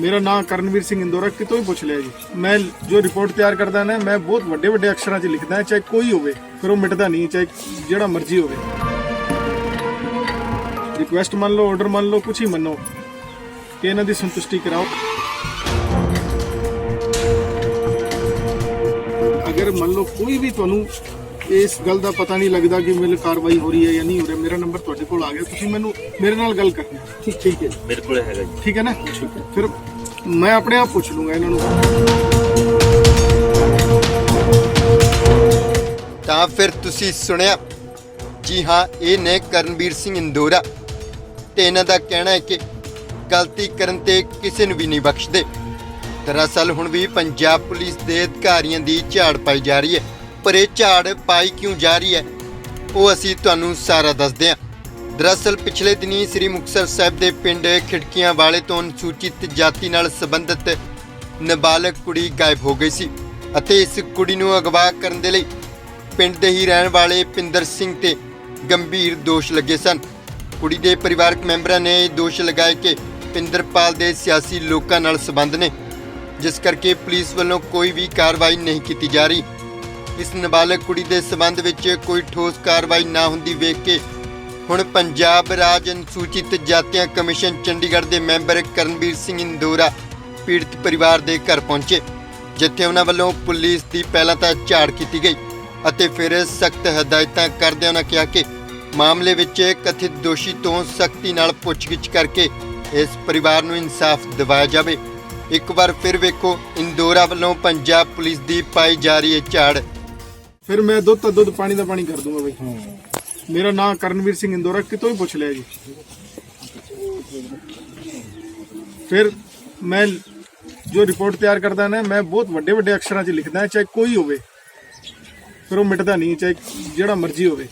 ਮੇਰਾ ਨਾਮ ਕਰਨਵੀਰ ਸਿੰਘ ਇੰਦੋਰਾ ਕਿਤੋਂ ਹੀ ਪੁੱਛ ਲਿਆ ਜੀ। ਮੈਂ ਜੋ ਰਿਪੋਰਟ ਤਿਆਰ ਕਰਦਾ ਨਾ ਮੈਂ ਬਹੁਤ ਵੱਡੇ ਵੱਡੇ ਅਕਸ਼ਰਾਂ 'ਚ ਲਿਖਦਾ ਚਾਹੇ ਕੋਈ ਹੋਵੇ ਫਿਰ ਉਹ ਮਿਟਦਾ ਨਹੀਂ ਚਾਹੇ ਜਿਹੜਾ ਮਰਜ਼ੀ ਹੋਵੇ। ਰਿਕੁਐਸਟ ਮੰਨ ਲਓ ਆਰਡਰ ਮੰਨ ਲਓ ਕੁਝ ਹੀ ਮੰਨੋ ਕਿ ਇਹਨਾਂ ਦੀ ਸੰਤੁਸ਼ਟੀ ਕਰਾਓ। ਅਗਰ ਮੰਨ ਲਓ ਕੋਈ ਵੀ ਤੁਹਾਨੂੰ ਇਸ ਗੱਲ ਦਾ ਪਤਾ ਨਹੀਂ ਲੱਗਦਾ ਕਿ ਮੇਰੇ ਕਾਰਵਾਈ ਹੋ ਰਹੀ ਹੈ ਜਾਂ ਨਹੀਂ ਹੋ ਰਹੀ ਮੇਰਾ ਨੰਬਰ ਤੁਹਾਡੇ ਕੋਲ ਆ ਗਿਆ ਤੁਸੀਂ ਮੈਨੂੰ ਮੇਰੇ ਨਾਲ ਗੱਲ ਕਰਨੀ। ਠੀਕ ਠੀਕ ਹੈ। ਮੇਰੇ ਕੋਲ ਹੈਗਾ ਜੀ। ਠੀਕ ਹੈ ਨਾ? ਠੀਕ ਹੈ। ਫਿਰ ਮੈਂ ਆਪਣੇ ਆਪ ਪੁੱਛ ਲੂੰਗਾ ਇਹਨਾਂ ਨੂੰ। ਤਾਂ ਫਿਰ ਤੁਸੀਂ ਸੁਣਿਆ। ਜੀ ਹਾਂ, ਇਹ ਨੇ ਕਰਨਵੀਰ ਸਿੰਘ ਇੰਦੋਰਾ। ਤੇ ਇਹਨਾਂ ਦਾ ਕਹਿਣਾ ਹੈ ਕਿ ਗਲਤੀ ਕਰਨ ਤੇ ਕਿਸੇ ਨੂੰ ਵੀ ਨਹੀਂ ਬਖਸ਼ਦੇ। ਦਰਅਸਲ ਹੁਣ ਵੀ ਪੰਜਾਬ ਪੁਲਿਸ ਦੇ ਅਧਿਕਾਰੀਆਂ ਦੀ ਝਾੜ ਪਾਈ ਜਾ ਰਹੀ ਹੈ। ਪਰ ਇਹ ਝਾੜ ਪਾਈ ਕਿਉਂ ਜਾ ਰਹੀ ਹੈ, ਉਹ ਅਸੀਂ ਤੁਹਾਨੂੰ ਸਾਰਾ ਦੱਸਦੇ ਹਾਂ। ਦਰਅਸਲ ਪਿਛਲੇ ਦਿਨੀ ਸ੍ਰੀ ਮੁਕਤਸਰ ਸਾਹਿਬ ਦੇ ਪਿੰਡ ਖਿੜਕੀਆਂ ਵਾਲੇ ਤੋਂ ਅਨੁਸੂਚਿਤ ਜਾਤੀ ਨਾਲ ਸੰਬੰਧਿਤ ਨਾਬਾਲਗ ਕੁੜੀ ਗਾਇਬ ਹੋ ਗਈ ਸੀ ਅਤੇ ਇਸ ਕੁੜੀ ਨੂੰ ਅਗਵਾ ਕਰਨ ਦੇ ਲਈ ਪਿੰਡ ਦੇ ਹੀ ਰਹਿਣ ਵਾਲੇ ਪਿੰਦਰ ਸਿੰਘ ਤੇ ਗੰਭੀਰ ਦੋਸ਼ ਲੱਗੇ ਸਨ। ਕੁੜੀ ਦੇ ਪਰਿਵਾਰਕ ਮੈਂਬਰਾਂ ਨੇ ਇਹ ਦੋਸ਼ ਲਗਾਏ ਕਿ ਪਿੰਦਰਪਾਲ ਦੇ ਸਿਆਸੀ ਲੋਕਾਂ ਨਾਲ ਸੰਬੰਧ ਨੇ, ਜਿਸ ਕਰਕੇ ਪੁਲਿਸ ਵੱਲੋਂ ਕੋਈ ਵੀ ਕਾਰਵਾਈ ਨਹੀਂ ਕੀਤੀ ਜਾ ਰਹੀ। ਇਸ ਨਾਬਾਲਗ ਕੁੜੀ ਦੇ ਸਬੰਧ ਵਿੱਚ ਕੋਈ ਠੋਸ ਕਾਰਵਾਈ ਨਾ ਹੁੰਦੀ ਵੇਖ ਕੇ ਹੁਣ ਪੰਜਾਬ ਰਾਜ ਅਨੁਸੂਚਿਤ ਜਾਤੀਆਂ ਕਮਿਸ਼ਨ ਚੰਡੀਗੜ੍ਹ ਦੇ ਮੈਂਬਰ ਕਰਨਵੀਰ ਸਿੰਘ ਇੰਦੋਰਾ ਪੀੜਤ ਪਰਿਵਾਰ ਦੇ ਘਰ ਪਹੁੰਚੇ ਜਿੱਥੇ ਉਹਨਾਂ ਵੱਲੋਂ ਪੁਲਿਸ ਦੀ ਪਹਿਲਾਂ ਤਾਂ ਝਾੜ ਕੀਤੀ ਗਈ ਅਤੇ ਫਿਰ ਸਖਤ ਹਦਾਇਤਾਂ ਕਰਦਿਆਂ ਉਹਨਾਂ ਕਿਹਾ ਕਿ ਮਾਮਲੇ ਵਿੱਚ ਕਥਿਤ ਦੋਸ਼ੀ ਤੋਂ ਸਖਤੀ ਨਾਲ ਪੁੱਛਗਿੱਛ ਕਰਕੇ ਇਸ ਪਰਿਵਾਰ ਨੂੰ ਇਨਸਾਫ ਦਿਵਾਇਆ ਜਾਵੇ। ਇੱਕ ਵਾਰ ਫਿਰ ਵੇਖੋ ਇੰਦੋਰਾ ਵੱਲੋਂ ਪੰਜਾਬ ਪੁਲਿਸ ਦੀ ਪਾਈ ਜਾ ਰਹੀ ਹੈ ਝਾੜ। ਫਿਰ ਮੈਂ ਦੁੱਧ ਤਾਂ ਦੁੱਧ ਪਾਣੀ ਦਾ ਪਾਣੀ ਕਰ ਦੂੰਗਾ ਬਈ। ਮੇਰਾ ਨਾਮ ਕਰਨਵੀਰ ਸਿੰਘ ਇੰਦੋਰਾ, ਕਿਤੋਂ ਹੀ ਪੁੱਛ ਲਿਆ ਜੀ। ਫਿਰ ਮੈਂ ਜੋ ਰਿਪੋਰਟ ਤਿਆਰ ਕਰਦਾ ਨਾ, ਮੈਂ ਬਹੁਤ ਵੱਡੇ ਵੱਡੇ ਅਕਸ਼ਰਾਂ 'ਚ ਲਿਖਦਾ, ਚਾਹੇ ਕੋਈ ਹੋਵੇ, ਫਿਰ ਉਹ ਮਿਟਦਾ ਨਹੀਂ, ਚਾਹੇ ਜਿਹੜਾ ਮਰਜ਼ੀ ਹੋਵੇ।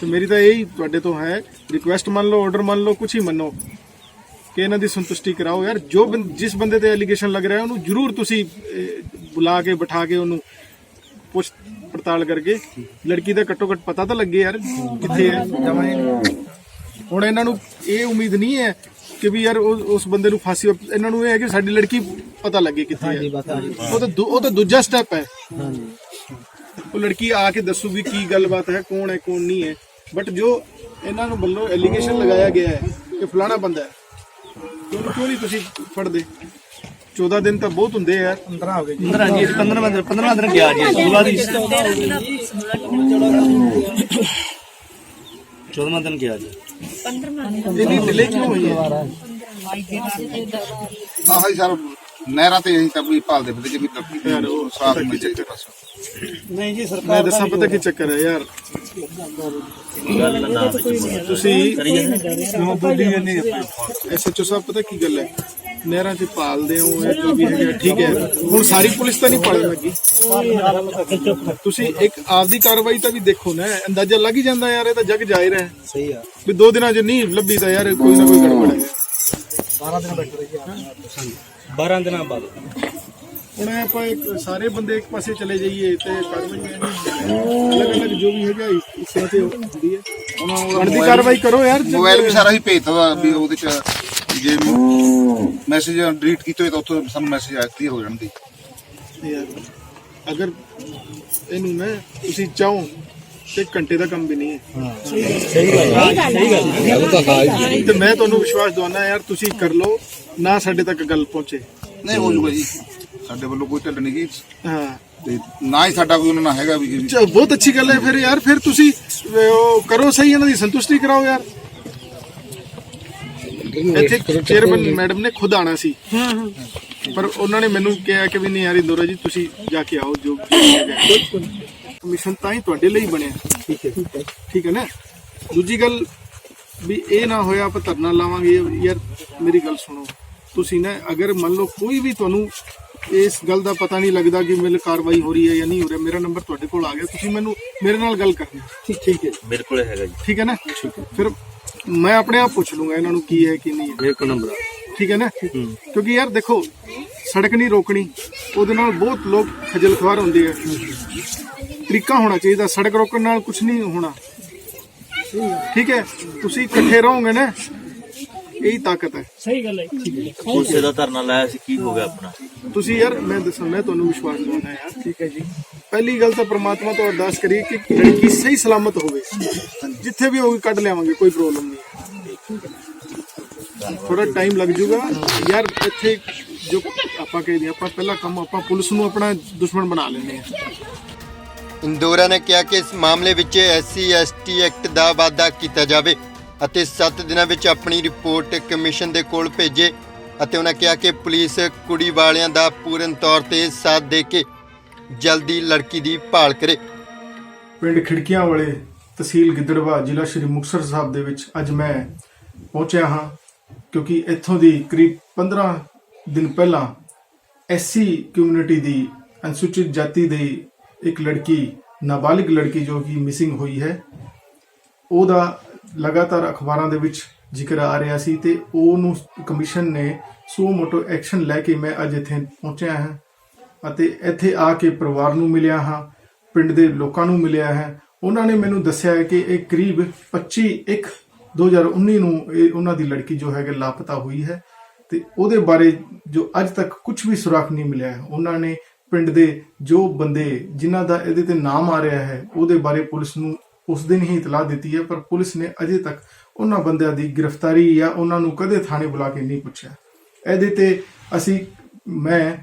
ਤੇ ਮੇਰੀ ਤਾਂ ਇਹੀ ਤੁਹਾਡੇ ਤੋਂ ਹੈ ਰਿਕੁਐਸਟ ਮੰਨ ਲਓ ਆਰਡਰ ਮੰਨ ਲਓ ਕੁਝ ਹੀ ਮੰਨੋ, ਕਿ ਇਹਨਾਂ ਦੀ ਸੰਤੁਸ਼ਟੀ ਕਰਾਓ। ਯਾਰ, ਜੋ ਬੰ- ਜਿਸ ਬੰਦੇ ਤੇ ਐਲੀਗੇਸ਼ਨ ਲੱਗ ਰਿਹਾ, ਉਹਨੂੰ ਜ਼ਰੂਰ ਤੁਸੀਂ ਬੁਲਾ ਕੇ, ਬਿਠਾ ਕੇ ਉਹਨੂੰ ਪੁੱਛ ਪੜਤਾਲ ਕਰਕੇ ਲੜਕੀ ਦਾ ਘੱਟੋ ਘੱਟ ਪਤਾ ਤਾਂ ਲੱਗੇ ਯਾਰ ਕਿੱਥੇ ਹੈ। ਹੁਣ ਇਹਨਾਂ ਨੂੰ ਇਹ ਉਮੀਦ ਨਹੀਂ ਹੈ ਕਿ ਵੀ ਯਾਰ ਉਹ- ਉਸ ਬੰਦੇ ਨੂੰ ਫਾਂਸੀ ਇਹਨਾਂ ਨੂੰ ਇਹ ਹੈ ਕਿ ਸਾਡੀ ਲੜਕੀ ਪਤਾ ਲੱਗੇ ਕਿੱਥੇ ਹੈ। ਉਹ ਤਾਂ ਦੂ- ਉਹ ਤਾਂ ਦੂਜਾ ਸਟੈਪ ਹੈ। ਉਹ ਲੜਕੀ ਆ ਕੇ ਦੱਸੂਗੀ ਕੀ ਗੱਲਬਾਤ ਹੈ ਕੌਣ ਹੈ ਕੌਣ ਨਹੀਂ ਹੈ। ਬਟ ਜੋ ਇਹਨਾਂ ਨੂੰ ਵੱਲੋਂ ਐਲੀਗੇਸ਼ਨ ਲਗਾਇਆ ਗਿਆ ਹੈ ਕਿ ਫਲਾਣਾ ਬੰਦਾ ਹੈ ਉਹਨੂੰ ਕਿਉਂ ਨਹੀਂ ਤੁਸੀਂ ਫੜਦੇ? 14 ਦਿਨ ਤਾਂ ਬਹੁਤ ਹੁੰਦੇ ਆ। 15 ਹੋ ਗਏ ਜੀ। 15 ਜੀ 15 ਦਿਨ 15 ਦਿਨ ਗਿਆ ਜੀ 16 ਦੀ 14 ਦਿਨ ਗਿਆ ਜੀ। ਇੰਨੀ ਡਿਲੇ ਕਿਉਂ ਹੋਈ ਹੈ? ਆਹ ਹੀ ਸਰ ਨਹਿਰਾਂ ਤੇ ਅਸੀਂ ਤਾਂ ਵੀ ਭਾਲਦੇ ਜੇ ਵੀ ਲੱਗੀ ਯਾਰ ਉਹ ਸਾਫ਼ ਤੇ ਬਸ। ਨਹੀਂ ਜੀ ਮੈਂ ਦੱਸਾਂ ਪਤਾ ਕੀ ਚੱਕਰ ਹੈ ਯਾਰ। ਤੁਸੀਂ ਕਿਉਂ ਬੋਲੀ ਜਾਂਦੇ ਐਸਐਚਓ ਸਾਹਿਬ ਪਤਾ ਕੀ ਗੱਲ ਹੈ? ਨਹਿਰਾਂ 'ਚ ਪਾਲਦੇ ਹੋ ਇਹ ਜੋ ਵੀ ਹੈਗਾ ਠੀਕ ਹੈ। ਹੁਣ ਸਾਰੀ ਪੁਲਿਸ ਤਾਂ ਨਹੀਂ ਪਾਲਣ ਲੱਗੀ। ਤੁਸੀਂ ਇੱਕ ਆਪਦੀ ਕਾਰਵਾਈ ਤਾਂ ਵੀ ਦੇਖੋ ਨਾ ਅੰਦਾਜ਼ਾ ਲੱਗ ਹੀ ਜਾਂਦਾ ਯਾਰ ਇਹ ਤਾਂ ਜਗ ਜਾਇਰ ਹੈ। ਸਹੀ ਆ। ਵੀ ਦੋ ਦਿਨਾਂ 'ਚ ਨਹੀਂ ਲੱਭੀ ਤਾਂ ਯਾਰ ਕੋਈ ਨਾ ਕੋਈ ਗੜਬੜ ਹੈ। 12 ਦਿਨਾਂ ਬਾਅਦ। ਹੁਣ ਆਪਾਂ ਇੱਕ ਸਾਰੇ ਬੰਦੇ ਇੱਕ ਪਾਸੇ ਚਲੇ ਜਾਈਏ ਤੇ ਅਲੱਗ ਅਲੱਗ ਜੋ ਵੀ ਹੈਗਾ ਇਸ ਤੇ ਹੁੰਦੀ ਹੈ। ਬਣਦੀ ਕਾਰਵਾਈ ਕਰੋ ਯਾਰ ਮੋਬਾਈਲ ਵੀ ਸਾਰਾ ਹੀ ਭੇਜਤਾ ਵੀ ਉਹਦੇ ਚ ਜੇ ਮੈਸੇਜ ਡਿਲੀਟ ਕੀਤੇ ਹੋਏ ਤਾਂ ਉੱਥੋਂ ਸਾਨੂੰ ਮੈਸੇਜ ਆਇਆ ਕਲੀਅਰ ਹੋ ਜਾਣਗੇ ਅਗਰ ਇਹਨੂੰ ਨਾ ਤੁਸੀਂ ਚਾਹੋ ਤੇ ਘੰਟੇ ਦਾ ਕੰਮ ਵੀ ਨਹੀਂ ਹੈ। ਤੇ ਮੈਂ ਤੁਹਾਨੂੰ ਵਿਸ਼ਵਾਸ ਦਵਾਨਾ ਯਾਰ ਤੁਸੀਂ ਕਰ ਲਓ ਨਾ ਸਾਡੇ ਤੱਕ ਗੱਲ ਪਹੁੰਚੇ। ਨਹੀਂ ਹੋ ਜੂਗਾ ਜੀ। ਸਾਡੇ ਵੱਲੋਂ ਕੋਈ ਢਿੱਲ ਨਹੀਂ ਗਈ। ਹਾਂ। ਤੇ ਨਾ ਹੀ ਸਾਡਾ ਕੋਈ ਉਹਨਾਂ ਨਾਲ ਹੈਗਾ ਵੀ। ਬਹੁਤ ਅੱਛੀ ਗੱਲ ਹੈ ਫਿਰ ਯਾਰ ਫਿਰ ਤੁਸੀਂ ਉਹ ਕਰੋ ਸਹੀ ਇਹਨਾਂ ਦੀ ਸੰਤੁਸ਼ਟੀ ਕਰਾਓ ਯਾਰ। ਇੱਥੇ ਚੇਅਰਮੈਨ ਮੈਡਮ ਨੇ ਖੁਦ ਆਣਾ ਸੀ। ਪਰ ਉਹਨਾਂ ਨੇ ਮੈਨੂੰ ਕਿਹਾ ਕਿ ਵੀ ਨਹੀਂ ਯਾਰ ਇੰਦੋਰਾ ਜੀ ਤੁਸੀਂ ਜਾ ਕੇ ਆਓ ਜੋ ਕਮਿਸ਼ਨ ਤਾਂ ਹੀ ਤੁਹਾਡੇ ਲਈ ਬਣਿਆ। ਠੀਕ ਹੈ ਠੀਕ ਹੈ। ਨਾ? ਦੂਜੀ ਗੱਲ ਵੀ ਇਹ ਨਾ ਹੋਇਆ ਆਪਾਂ ਧਰਨਾ ਲਾਵਾਂਗੇ। ਯਾਰ ਮੇਰੀ ਗੱਲ ਸੁਣੋ। ਤੁਸੀਂ ਨਾ ਅਗਰ ਮੰਨ ਲਓ ਕੋਈ ਵੀ ਤੁਹਾਨੂੰ ਇਸ ਗੱਲ ਦਾ ਪਤਾ ਨਹੀਂ ਲੱਗਦਾ ਕਿ ਮੇਰੇ ਕਾਰਵਾਈ ਹੋ ਰਹੀ ਹੈ ਜਾਂ ਨਹੀਂ ਹੋ ਰਹੀ ਮੇਰਾ ਨੰਬਰ ਤੁਹਾਡੇ ਕੋਲ ਆ ਗਿਆ। ਤੁਸੀਂ ਮੈਨੂੰ ਮੇਰੇ ਨਾਲ ਗੱਲ ਕਰਨੀ। ਠੀਕ ਠੀਕ ਹੈ। ਮੇਰੇ ਕੋਲ ਹੈਗਾ ਜੀ। ਠੀਕ ਹੈ ਨਾ? ਫਿਰ ਮੈਂ ਆਪਣੇ ਆਪ ਪੁੱਛ ਲੂੰਗਾ ਇਹਨਾਂ ਨੂੰ ਕੀ ਹੈ ਕੀ ਨਹੀਂ ਹੈ। ਕੋਲ ਨੰਬਰ ਠੀਕ ਹੈ ਨਾ? ਕਿਉਂਕਿ ਯਾਰ ਦੇਖੋ ਸੜਕ ਨਹੀਂ ਰੋਕਣੀ ਉਹਦੇ ਨਾਲ ਬਹੁਤ ਲੋਕ ਖਜਲ ਖਵਾਰ ਹੁੰਦੇ ਆ। ਤਰੀਕਾ ਹੋਣਾ ਚਾਹੀਦਾ ਸੜਕ ਰੋਕਣ ਨਾਲ ਕੁਝ ਨਹੀਂ ਹੋਣਾ। ਠੀਕ ਹੈ? ਤੁਸੀਂ ਇਕੱਠੇ ਰਹੋਗੇ ਨਾ ਇਹੀ ਤਾਕਤ ਹੈ। ਉਸੇ ਦਾ ਧਰਨਾ ਲਾਇਆ ਸੀ ਕੀ ਹੋ ਗਿਆ ਆਪਣਾ? ਤੁਸੀਂ ਯਾਰ ਮੈਂ ਦੱਸਾਂ ਮੈਂ ਤੁਹਾਨੂੰ ਵਿਸ਼ਵਾਸ ਦਿਵਾਉਣਾ ਯਾਰ। ਠੀਕ ਹੈ ਜੀ। ਪਹਿਲੀ ਗੱਲ ਤਾਂ ਪ੍ਰਮਾਤਮਾ ਤੋਂ ਅਰਦਾਸ ਕਰੀਏ ਕਿ ਲੜਕੀ ਸਹੀ ਸਲਾਮਤ ਹੋਵੇ। ਜਿੱਥੇ ਵੀ ਹੋਵੇ ਕੱਢ ਲਿਆਵਾਂਗੇ ਕੋਈ ਪ੍ਰੋਬਲਮ ਨਹੀਂ ਥੋੜਾ ਟਾਈਮ ਲੱਗ ਜਾਊਗਾ। ਯਾਰ ਇੱਥੇ ਜੋ ਆਪਾਂ ਕਹਿੰਦੇ ਆਪਾਂ ਪਹਿਲਾ ਕੰਮ ਆਪਾਂ ਪੁਲਿਸ ਨੂੰ ਆਪਣਾ ਦੁਸ਼ਮਣ ਬਣਾ ਲੈਂਦੇ ਆ ਇੰਦੋਰਾ ਨੇ ਕਿਹਾ ਕਿ ਇਸ ਮਾਮਲੇ ਵਿੱਚ ਐਸਸੀ ਐਸਟੀ ਐਕਟ ਦਾ ਵਾਅਦਾ ਕੀਤਾ ਜਾਵੇ। ਅਤੇ 7 ਦਿਨਾਂ ਵਿੱਚ ਆਪਣੀ ਰਿਪੋਰਟ ਕਮਿਸ਼ਨ ਦੇ ਕੋਲ ਭੇਜੇ ਅਤੇ ਉਹਨਾਂ ਕਿਹਾ ਕਿ ਪੁਲਿਸ ਕੁੜੀ ਵਾਲਿਆਂ ਦਾ ਪੂਰਨ ਤੌਰ ਤੇ ਸਾਥ ਦੇ ਕੇ ਜਲਦੀ ਲੜਕੀ ਦੀ ਭਾਲ ਕਰੇ। ਪਿੰਡ ਖਿੜਕੀਆਂ ਵਾਲੇ ਤਹਿਸੀਲ ਗਿੱਦੜਵਾ ਜ਼ਿਲ੍ਹਾ ਸ਼੍ਰੀ ਮੁਕਤਸਰ ਸਾਹਿਬ ਦੇ ਵਿੱਚ ਅੱਜ ਮੈਂ ਪਹੁੰਚਿਆ ਹਾਂ ਕਿਉਂਕਿ ਇੱਥੋਂ ਦੀ ਕਰੀਬ 15 ਦਿਨ ਪਹਿਲਾਂ ਐਸਸੀ ਕਮਿਊਨਿਟੀ ਦੀ ਅਨੁਸੂਚਿਤ ਜਾਤੀ ਦੀ ਇੱਕ ਲੜਕੀ, ਨਾਬਾਲਿਗ ਲੜਕੀ ਜੋ ਕਿ ਮਿਸਿੰਗ ਹੋਈ ਹੈ, ਉਹਦਾ ਲਗਾਤਾਰ ਅਖਬਾਰਾਂ ਦੇ ਵਿੱਚ ਜ਼ਿਕਰ ਆ ਰਿਹਾ ਸੀ ਤੇ ਉਹਨੂੰ ਕਮਿਸ਼ਨ ਨੇ ਸੋ ਮੋਟੋ ਐਕਸ਼ਨ ਲੈ ਕੇ ਮੈਂ ਅੱਜ ਇੱਥੇ ਪਹੁੰਚਿਆ ਹਾਂ ਅਤੇ ਇੱਥੇ ਆ ਕੇ ਪਰਿਵਾਰ ਨੂੰ ਮਿਲਿਆ ਹਾਂ, ਪਿੰਡ ਦੇ ਲੋਕਾਂ ਨੂੰ ਮਿਲਿਆ ਹੈ। ਉਹਨਾਂ ਨੇ ਮੈਨੂੰ ਦੱਸਿਆ ਹੈ ਕਿ ਇਹ ਕਰੀਬ 25 1 2019 ਨੂੰ ਇਹ ਉਹਨਾਂ ਦੀ ਲੜਕੀ ਜੋ ਹੈਗਾ ਲਾਪਤਾ ਹੋਈ ਹੈ ਤੇ ਉਹਦੇ ਬਾਰੇ ਜੋ ਅੱਜ ਤੱਕ ਕੁਝ ਵੀ ਸੁਰਾਖ ਨਹੀਂ ਮਿਲਿਆ ਹੈ। ਉਹਨਾਂ ਨੇ ਪਿੰਡ ਦੇ ਜੋ ਬੰਦੇ ਜਿਨ੍ਹਾਂ ਦਾ ਇਹਦੇ ਤੇ ਨਾਮ ਆ ਰਿਹਾ ਹੈ, ਉਹਦੇ ਬਾਰੇ ਪੁਲਿਸ ਨੂੰ ਉਸ ਦਿਨ ਹੀ ਇਤਲਾਹ ਦਿੱਤੀ ਹੈ, ਪਰ ਪੁਲਿਸ ਨੇ ਅਜੇ ਤੱਕ ਉਹਨਾਂ ਬੰਦਿਆਂ ਦੀ ਗ੍ਰਿਫਤਾਰੀ ਜਾਂ ਉਹਨਾਂ ਨੂੰ ਕਦੇ ਥਾਣੇ ਬੁਲਾ ਕੇ ਨਹੀਂ ਪੁੱਛਿਆ। ਇਹਦੇ ਤੇ ਅਸੀਂ, ਮੈਂ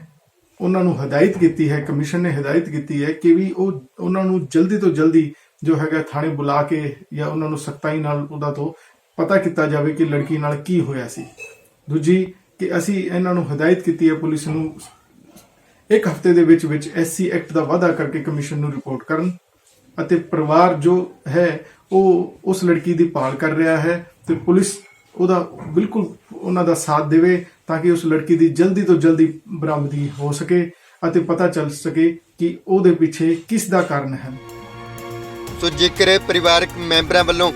ਉਹਨਾਂ ਨੂੰ ਹਦਾਇਤ ਕੀਤੀ ਹੈ, ਕਮਿਸ਼ਨ ਨੇ ਹਦਾਇਤ ਕੀਤੀ ਹੈ ਕਿ ਵੀ ਉਹ, ਉਹਨਾਂ ਨੂੰ ਜਲਦੀ ਤੋਂ ਜਲਦੀ ਜੋ ਹੈਗਾ ਥਾਣੇ ਬੁਲਾ ਕੇ ਜਾਂ ਉਹਨਾਂ ਨੂੰ ਸਖਤਾਈ ਨਾਲ ਉਹਦਾ ਤੋਂ ਪਤਾ ਕੀਤਾ ਜਾਵੇ ਕਿ ਲੜਕੀ ਨਾਲ ਕੀ ਹੋਇਆ ਸੀ। ਦੂਜੀ, ਕਿ ਅਸੀਂ ਇਹਨਾਂ ਨੂੰ ਹਦਾਇਤ ਕੀਤੀ ਹੈ ਪੁਲਿਸ ਨੂੰ ਇੱਕ ਹਫ਼ਤੇ ਦੇ ਵਿੱਚ ਵਿੱਚ ਐਸਸੀ ਐਕਟ ਦਾ ਵਾਅਦਾ ਕਰਕੇ ਕਮਿਸ਼ਨ ਨੂੰ ਰਿਪੋਰਟ ਕਰਨ। ਅਤੇ ਪਰਿਵਾਰ ਜੋ ਹੈ, ਉਹ ਉਸ ਲੜਕੀ ਦੀ ਭਾਲ ਕਰ ਰਿਹਾ ਹੈ ਤੇ ਪੁਲਿਸ ਉਹਦਾ ਬਿਲਕੁਲ ਉਹਨਾਂ ਦਾ ਸਾਥ ਦੇਵੇ ਤਾਂ ਕਿ ਉਸ ਲੜਕੀ ਦੀ ਜਲਦੀ ਤੋਂ ਜਲਦੀ ਬਰਾਮਦੀ ਹੋ ਸਕੇ ਅਤੇ ਪਤਾ ਚੱਲ ਸਕੇ ਕਿ ਉਹਦੇ ਪਿੱਛੇ ਕਿਸ ਦਾ ਕਾਰਨ ਹੈ। ਸੋ ਜੇਕਰ ਪਰਿਵਾਰਕ ਮੈਂਬਰਾਂ ਵੱਲੋਂ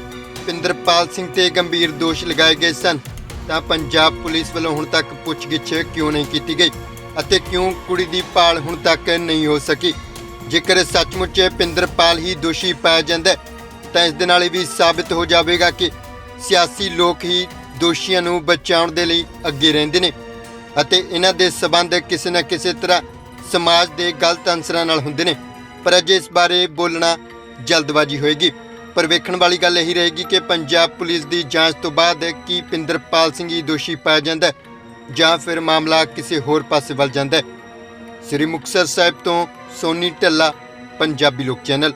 ਪਿੰਦਰਪਾਲ ਸਿੰਘ ਤੇ ਗੰਭੀਰ ਦੋਸ਼ ਲਗਾਏ ਗਏ ਸਨ, ਤਾਂ ਪੰਜਾਬ ਪੁਲਿਸ ਵੱਲੋਂ ਹੁਣ ਤੱਕ ਪੁੱਛਗਿੱਛ ਕਿਉਂ ਨਹੀਂ ਕੀਤੀ ਗਈ ਅਤੇ ਕਿਉਂ ਕੁੜੀ ਦੀ ਭਾਲ ਹੁਣ ਤੱਕ ਨਹੀਂ ਹੋ ਸਕੀ? ਜੇਕਰ ਸੱਚਮੁੱਚ ਪਿੰਦਰਪਾਲ ਹੀ ਦੋਸ਼ੀ ਪਾਇਆ ਜਾਂਦਾ ਤਾਂ ਇਸ ਦੇ ਨਾਲ ਇਹ ਵੀ ਸਾਬਿਤ ਹੋ ਜਾਵੇਗਾ ਕਿ ਸਿਆਸੀ ਲੋਕ ਹੀ ਦੋਸ਼ੀਆਂ ਨੂੰ ਬਚਾਉਣ ਦੇ ਲਈ ਅੱਗੇ ਰਹਿੰਦੇ ਨੇ ਅਤੇ ਇਹਨਾਂ ਦੇ ਸਬੰਧ ਕਿਸੇ ਨਾ ਕਿਸੇ ਤਰ੍ਹਾਂ ਸਮਾਜ ਦੇ ਗਲਤ ਅੰਸਰਾਂ ਨਾਲ ਹੁੰਦੇ ਨੇ। ਪਰ ਅਜੇ ਇਸ ਬਾਰੇ ਬੋਲਣਾ ਜਲਦਬਾਜ਼ੀ ਹੋਏਗੀ। ਪਰ ਵੇਖਣ ਵਾਲੀ ਗੱਲ ਇਹੀ ਰਹੇਗੀ ਕਿ ਪੰਜਾਬ ਪੁਲਿਸ ਦੀ ਜਾਂਚ ਤੋਂ ਬਾਅਦ ਕੀ ਪਿੰਦਰਪਾਲ ਸਿੰਘ ਹੀ ਦੋਸ਼ੀ ਪਾਇਆ ਜਾਂਦਾ ਜਾਂ ਫਿਰ ਮਾਮਲਾ ਕਿਸੇ ਹੋਰ ਪਾਸੇ ਵੱਲ ਜਾਂਦਾ ਹੈ। ਸ੍ਰੀ ਮੁਕਤਸਰ ਸਾਹਿਬ ਤੋਂ ਸੋਨੀ ਢੱਲਾ ਪੰਜਾਬੀ ਲੋਕ ਚੈਨਲ।